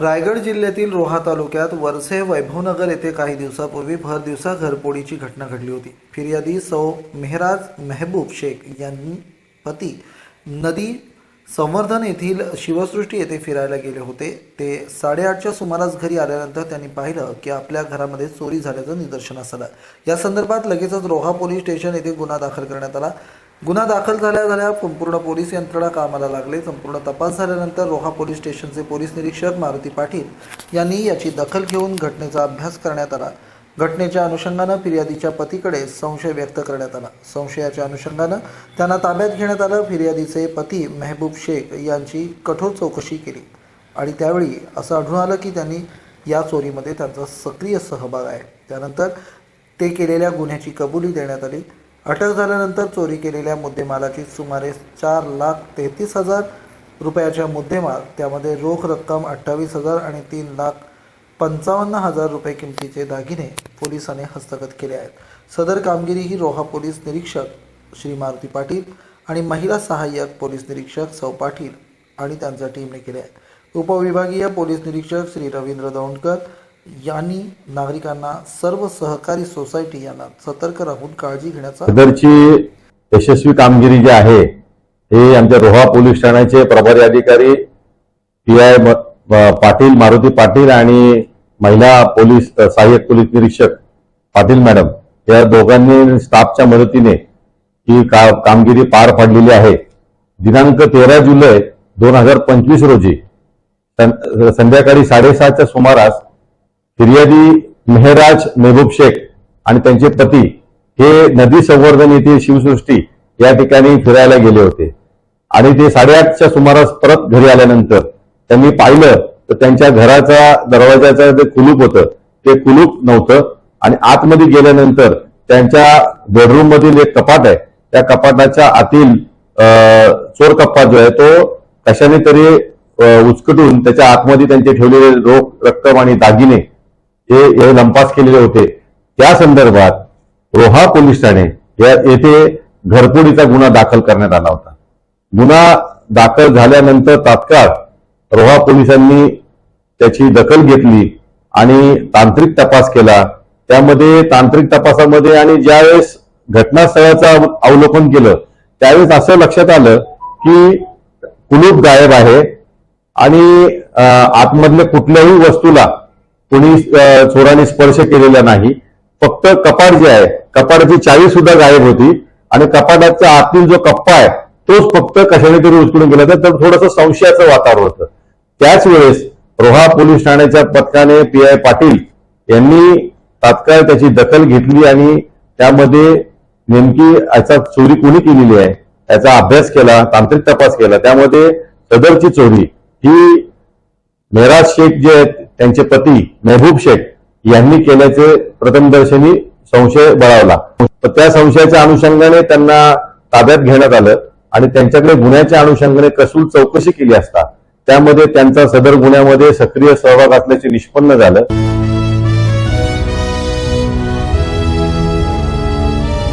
रायगड जिल्ह्यातील रोहा तालुक्यात वरसे वैभवनगर येथे काही दिवसापूर्वी भर दिवसा घरपोडीची घटना घडली होती. फिर्यादी सौ मेहराज मेहबूब शेख यांनी पती नदी संवर्धन येथील शिवसृष्टी येथे फिरायला गेले होते. ते साडेआठच्या सुमारास घरी आल्यानंतर त्यांनी पाहिलं की आपल्या घरामध्ये चोरी झाल्याचं निदर्शनास आलं. या संदर्भात लगेचच रोहा पोलीस स्टेशन येथे गुन्हा दाखल करण्यात आला. गुन्हा दाखल झाल्या झाल्या संपूर्ण पोलीस यंत्रणा कामाला लागले. संपूर्ण तपास झाल्यानंतर रोहा पोलीस स्टेशनचे पोलीस निरीक्षक मारुती पाटील यांनी याची दखल घेऊन घटनेचा अभ्यास करण्यात आला. घटनेच्या अनुषंगानं फिर्यादीच्या पतीकडे संशय व्यक्त करण्यात आला. संशयाच्या अनुषंगानं त्यांना ताब्यात घेण्यात आलं. फिर्यादीचे पती मेहबूब शेख यांची कठोर चौकशी केली. आणि त्यावेळी असं आढळून आलं की त्यांनी या चोरीमध्ये त्यांचा सक्रिय सहभाग आहे. त्यानंतर ते केलेल्या गुन्ह्याची कबुली देण्यात आली. अटक झाल्यानंतर चोरी केलेल्या मुद्देमालाची सुमारे चार लाख तेहतीस हजार रुपयाच्या मुद्देमाल त्यामध्ये रोख रक्कम अठ्ठावीस हजार आणि तीन लाख पंचावन्न हजार रुपये किमतीचे दागिने पोलिसांनी हस्तगत केले आहेत. सदर कामगिरी ही रोहा पोलीस निरीक्षक श्री मारुती पाटील आणि महिला सहाय्यक पोलीस निरीक्षक सौ पाटील आणि त्यांच्या टीमने केले आहे उपविभागीय पोलीस निरीक्षक श्री रवींद्र दौंडकर यांनी नागरिकांना सर्व सहकारी सोसायटी यांना सतर्क राहून काळजी घेण्याचा सदरची यशस्वी कामगिरी जी आहे हे आमच्या रोहा पोलीस ठाण्याचे प्रभारी अधिकारी पी आय पाटील मारुती पाटील आणि महिला पोलीस सहाय्यक पोलीस निरीक्षक पाटील मॅडम या दोघांनी स्टाफच्या मदतीने ही का कामगिरी पार पाडलेली आहे. दिनांक तेरा जुलै दोन हजार पंचवीस रोजी सं- संध्याकाळी साडेसहाच्या सुमारास फिर्यादी मेहराज मेहबूब शेख आणि त्यांचे पती हे नदी संवर्धन येथील शिवसृष्टी या ठिकाणी फिरायला गेले होते. आणि ते साडेआठच्या सुमारास परत घरी आल्यानंतर त्यांनी पाहिलं तर त्यांच्या घराचा दरवाजाचं जे कुलूप होतं ते कुलूप नव्हतं. आणि आतमध्ये गेल्यानंतर त्यांच्या बेडरूम मधील एक कपाट आहे त्या कपाटाच्या आतील अं, चोर कप्पा जो आहे तो कशाने तरी उचकटून त्याच्या आतमध्ये त्यांचे ठेवलेले रोख रक्कम आणि दागिने हे लंपास केलेले होते त्या संदर्भात रोहा पोलीस ठाणे या येथे घरफोडीचा गुन्हा दाखल करण्यात आला होता. गुन्हा दाखल झाल्यानंतर तात्काळ रोहा पोलिसांनी त्याची दखल घेतली आणि तांत्रिक तपास केला. त्यामध्ये तांत्रिक तपासामध्ये आणि ज्यावेळेस घटनास्थळाचं अवलोकन केलं त्यावेळेस असं लक्षात आलं की कुलूप गायब आहे आणि आतमधल्या कुठल्याही वस्तूला कोणी चोराने स्पर्श केलेला नाही. फक्त कपाट जे आहे कपाटाची चावी सुद्धा गायब होती आणि कपाटाचा आतील जो कप्पा आहे तोच फक्त कशाने तरी उचलून गेला तर थोडंसं संशयाचं वातावरण होतं. त्याच वेळेस रोहा पोलीस ठाण्याच्या पथकाने पी आय पाटील यांनी तात्काळ त्याची दखल घेतली आणि त्यामध्ये नेमकी याचा चोरी कोणी केलेली आहे याचा अभ्यास केला तांत्रिक तपास केला. त्यामध्ये सदरची चोरी ही मेहराज शेख जे आहेत त्यांचे पती मेहबूब शेख यांनी केल्याचे प्रथमदर्शनी संशय बळावला. तर त्या संशयाच्या अनुषंगाने त्यांना ताब्यात घेण्यात आलं आणि त्यांच्याकडे गुन्ह्याच्या अनुषंगाने कसूल चौकशी केली असता त्यामध्ये त्यांचा सदर गुन्ह्यामध्ये सक्रिय सहभाग असल्याचे निष्पन्न झालं.